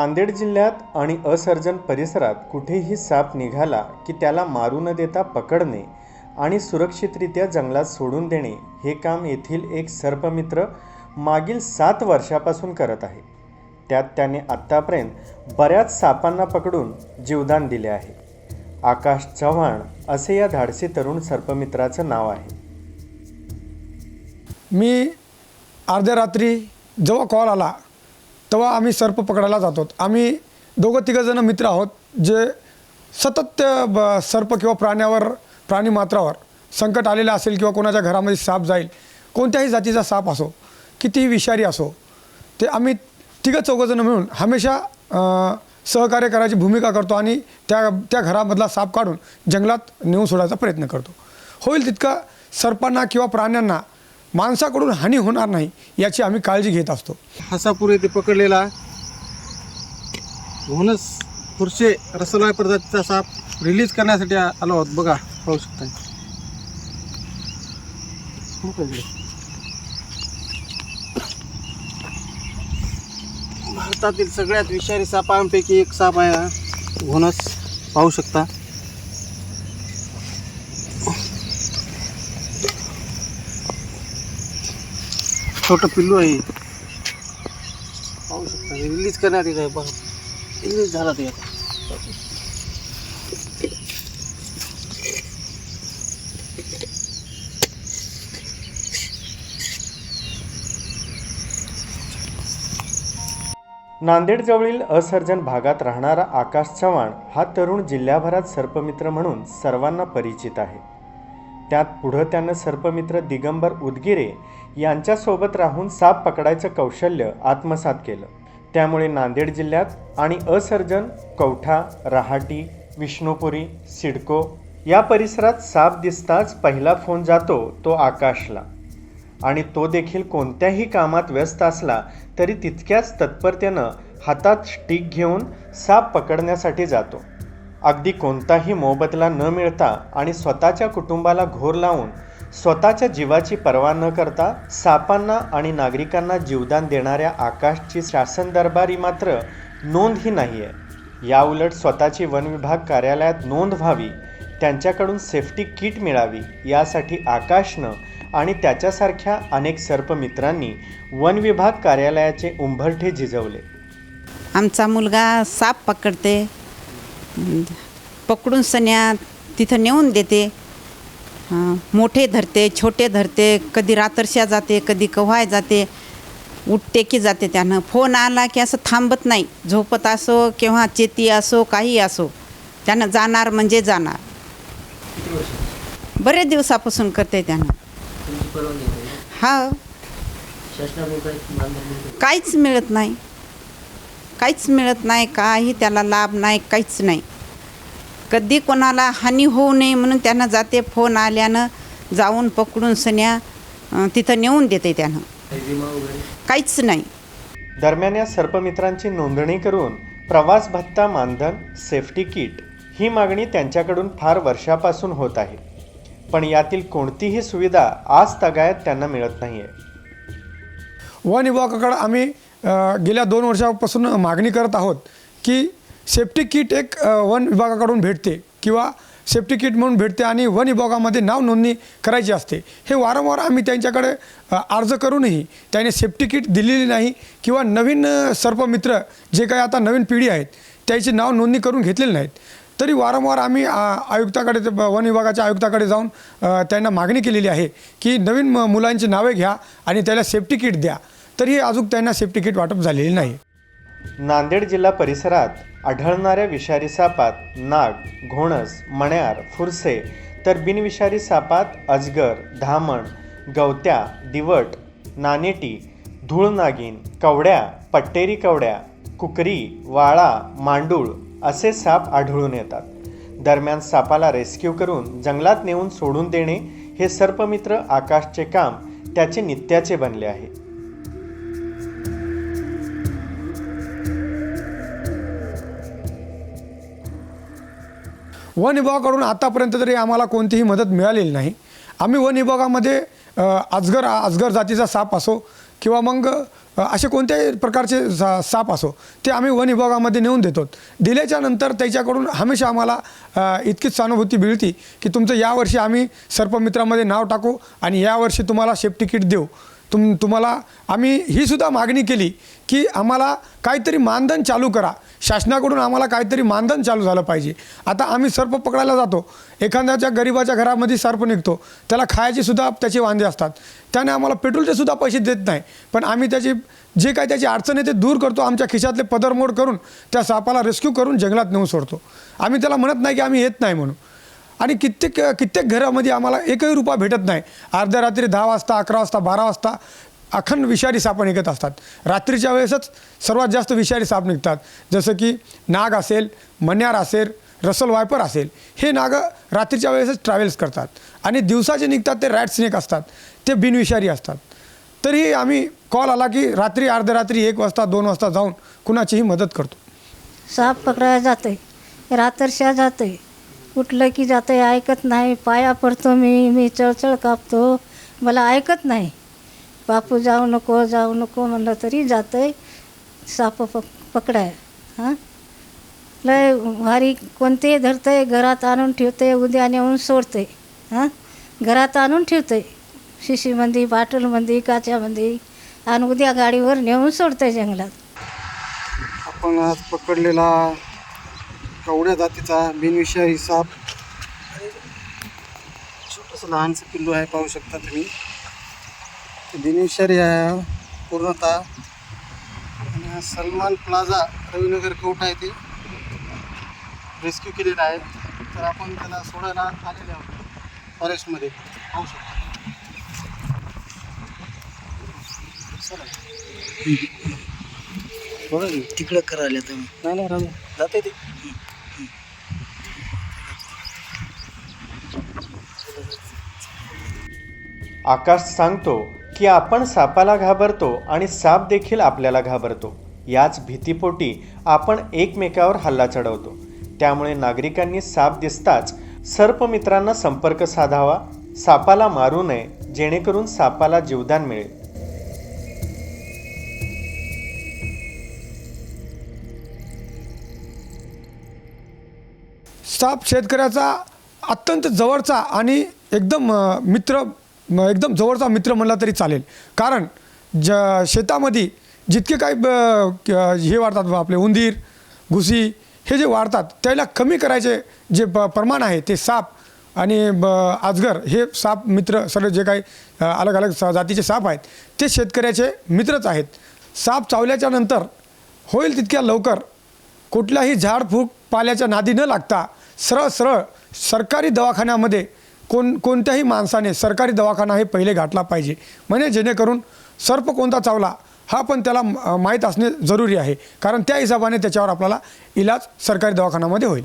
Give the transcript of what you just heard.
नांदेड जिल्ह्यात आणि असर्जन परिसरात कुठेही साप निघाला की त्याला मारू न देता पकडणे आणि सुरक्षितरित्या जंगलात सोडून देणे हे काम येथील एक सर्पमित्र मागील सात वर्षापासून करत आहे. त्यात त्याने आत्तापर्यंत बऱ्याच सापांना पकडून जीवदान दिले आहे. आकाश चव्हाण असे या धाडसी तरुण सर्पमित्राचं नाव आहे. मी अर्ध्या रात्री जेव्हा कॉल आला तेव्हा आम्ही सर्प पकडायला जातो. आम्ही दोघं तिघंजणं मित्र आहोत जे सतत त्या ब सर्प किंवा प्राण्यावर प्राणी मात्रावर संकट आलेलं असेल किंवा कोणाच्या घरामध्ये साप जाईल कोणत्याही जातीचा साप असो कितीही विषारी असो ते आम्ही तिघं चौघंजणं मिळून हमेशा सहकार्य करायची भूमिका करतो आणि त्या त्या घरामधला साप काढून जंगलात नेऊन सोडायचा प्रयत्न करतो. होईल तितका सर्पांना किंवा प्राण्यांना माणसाकडून हानी होणार नाही याची आम्ही काळजी घेत असतो. हसापूर येथे पकडलेला म्हणूनच पुरशे रसलाय प्रजातीचा साप रिलीज करण्यासाठी आलो आहोत. बघा पाहू शकता हो का भारतातील सगळ्यात विषारी सापांपैकी एक साप आहे. हा. घोणस पाहू शकता. छोटं पिल्लू आहे. पाहू शकता रिलीज करण्यात येत आहे बघा. रिलीज झाला ते आता. नांदेडजवळील असर्जन भागात राहणारा आकाश चव्हाण हा तरुण जिल्ह्याभरात सर्पमित्र म्हणून सर्वांना परिचित आहे. त्यात पुढं त्यानं सर्पमित्र दिगंबर उदगिरे यांच्यासोबत राहून साप पकडायचं कौशल्य आत्मसात केलं. त्यामुळे नांदेड जिल्ह्यात आणि असर्जन कवठा रहाटी विष्णुपुरी सिडको या परिसरात साप दिसताच पहिला फोन जातो तो आकाशला. आणि तो देखील कोणत्याही कामात व्यस्त असला तरी तितक्याच तत्परतेनं हातात स्टिक घेऊन साप पकडण्यासाठी जातो. अगदी कोणताही मोबदला न मिळता आणि स्वतःच्या कुटुंबाला घोर लावून स्वतःच्या जीवाची पर्वा न करता सापांना आणि नागरिकांना जीवदान देणाऱ्या आकाशची शासन दरबारी मात्र नोंद ही नाही आहे याउलट स्वतःची वन विभाग कार्यालयात नोंद व्हावी त्यांच्याकडून सेफ्टी किट मिळावी यासाठी आकाशनं आणि त्याच्यासारख्या अनेक सर्पमित्रांनी वन विभाग कार्यालयाचे उंबरठे झिजवले. आमचा मुलगा साप पकडते पकडून सन्या तिथं नेऊन देते. मोठे धरते छोटे धरते कधी रातरशा जाते कधी कव्हाय जाते उठते की जाते त्यानं. फोन आला की असं थांबत नाही. झोपत असो किंवा चेती असो काही असो त्यानं जाणार म्हणजे जाणार. बरेच दिवसापासून करते त्यानं. हा. काहीच मिळत नाही. काहीच मिळत नाही काही त्याला लाभ नाही काहीच नाही. कधी कोणाला हानी होऊ नये म्हणून त्यानं जाते फोन आल्यानं जाऊन पकडून सन्या तिथं नेऊन देते त्यानं. काहीच नाही. दरम्यान या सर्पमित्रांची नोंदणी करून प्रवास भत्ता मानधन सेफ्टी किट ही मागणी त्यांच्याकडून फार वर्षापासून होत आहे. पण यातील कोणतीही सुविधा आज तगायत त्यांना मिळत नाही आहे वन विभागाकडं आम्ही गेल्या दोन वर्षापासून मागणी करत आहोत की सेफ्टी किट एक वन विभागाकडून भेटते किंवा सेफ्टी किट म्हणून भेटते आणि वन विभागामध्ये नाव नोंदणी करायची असते. हे वारंवार आम्ही त्यांच्याकडे अर्ज करूनही त्याने सेफ्टी किट दिलेली नाही किंवा नवीन सर्पमित्र जे काही आता नवीन पिढी आहेत त्याची नाव नोंदणी करून घेतलेली नाहीत. तरी वारंवार आम्ही आयुक्ताकडे वन विभागाच्या आयुक्ताकडे जाऊन त्यांना मागणी केलेली आहे की नवीन म- मुलांची नावे घ्या आणि त्याला सेफ्टी किट द्या. तरी अजून त्यांना सेफ्टी किट वाटप झालेली नाही. नांदेड जिल्हा परिसरात आढळणाऱ्या विषारी सापात नाग घोणस मण्यार फुरसे तर बिनविषारी सापात अजगर धामण गवत्या दिवट नानेटी धूळ नागिन कवड्या पट्टेरी कवड्या कुकरी वाळा मांडूळ असे साप आढळून येतात. दरम्यान सापाला रेस्क्यू करून जंगलात नेऊन सोडून देणे हे सर्पमित्र आकाशचे काम त्याचे नित्याचे बनले आहे. वन विभागाकडून आतापर्यंत तरी आम्हाला कोणतीही मदत मिळालेली नाही. आम्ही वन विभागामध्ये अजगर अजगर जातीचा साप असो किंवा मग असे कोणत्याही प्रकारचे सा साप असो ते आम्ही वन विभागामध्ये नेऊन देतो. दिल्याच्या नंतर त्याच्याकडून हमेशा आम्हाला इतकीच सहानुभूती मिळते की तुमचं यावर्षी आम्ही सर्पमित्रामध्ये नाव टाकू आणि यावर्षी तुम्हाला सेफ्टी किट देऊ. तुम तुम्हाला आम्ही ही सुद्धा मागणी केली की आम्हाला काहीतरी मानधन चालू करा. शासनाकडून आम्हाला काहीतरी मानधन चालू झालं पाहिजे. आता आम्ही सर्प पकडायला जातो. एखाद्याच्या गरिबाच्या घरामध्ये सर्प निघतो. त्याला खायचे सुद्धा त्याचे वांदे असतात. त्याने आम्हाला पेट्रोलचे सुद्धा पैसे देत नाही. पण आम्ही त्याची जे काही त्याची अडचण आहे ते दूर करतो. आमच्या खिशातले पदरमोड करून त्या सापाला रेस्क्यू करून जंगलात नेऊन सोडतो. आम्ही त्याला म्हणत नाही की आम्ही येत नाही म्हणून. आणि कित्येक कित्येक घरामध्ये आम्हाला एकही रुपया भेटत नाही. अर्ध्या रात्री दहा वाजता अकरा वाजता बारा वाजता अखंड विषारी साप निघत असतात. रात्रीच्या वेळेसच सर्वात जास्त विषारी साप निघतात. जसं की नाग असेल मन्यार असेल रसल वायपर असेल हे नाग रात्रीच्या वेळेसच ट्रॅव्हल्स करतात. आणि दिवसाचे निघतात ते रॅट स्नेक असतात. ते बिनविषारी असतात. तरीही आम्ही कॉल आला की रात्री अर्ध्या रात्री एक वाजता दोन वाजता जाऊन कुणाचीही मदत करतो. साप पकडायला जाते रात्रशा आहे उठलं की जाते ऐकत नाही. पाया पडतो मी मी चळचळ कापतो. मला ऐकत नाही. बापू जाऊ नको जाऊ नको म्हणलं तरी जाते साप पक पकडाय. हां? लय भारी कोणतेही धरते घरात आणून ठेवते उद्या नेऊन सोडते हां? घरात आणून ठेवते शिशीमध्ये बाटलमध्ये काच्यामध्ये आणि उद्या गाडीवर नेऊन सोडते जंगलात. आपण आज पकडलेला कवड्या जातीचा बिनविषारी साप छोटंसं लहानसं पिल्लू आहे पाहू शकता तुम्ही. बिनविषारी आहे पूर्णतः. आणि सलमान प्लाझा रविनगर कोर्ट आहे ते. रेस्क्यू केलेला आहे. तर आपण त्याला सोडायला आलेले आहोत फॉरेस्टमध्ये. पाहू शकता. तिकडं करायला तुम्ही. नाही नाही राहू जाते ते. आकाश सांगतो की आपण सापाला घाबरतो आणि साप देखील आपल्याला घाबरतो. याच भीतीपोटी आपण एकमेकावर हल्ला चढवतो. त्यामुळे नागरिकांनी साप दिसताच सर्पमित्रांना संपर्क साधावा सापाला मारू नये जेणेकरून सापाला जीवदान मिळेल. साप शेतकऱ्याचा अत्यंत जवळचा आणि एकदम मित्र एकदम जवळचा मित्र म्हणला तरी चालेल. कारण ज शेतामध्ये जितके काही ब- हे वाढतात आपले उंदीर घुसी हे जे वाढतात त्याला कमी करायचे जे प प्रमाण आहे ते साप आणि ब आजगर हे साप मित्र सर्व जे काही अलग अलग स- जातीचे साप आहेत ते शेतकऱ्याचे मित्रच आहेत. साप चावल्याच्या नंतर होईल तितक्या लवकर. कुठल्याही झाडफूक पाल्याच्या नादी न लागता सरळ सरळ सरकारी दवाखान्यामध्ये कोण कोणत्याही माणसाने सरकारी दवाखाना हे पहिले गाठला पाहिजे. म्हणजे जेणेकरून सर्प कोणता चावला हा पण त्याला माहीत असणे जरुरी आहे. कारण त्या हिशोबाने त्याच्यावर आपल्याला इलाज सरकारी दवाखान्यामध्ये होईल.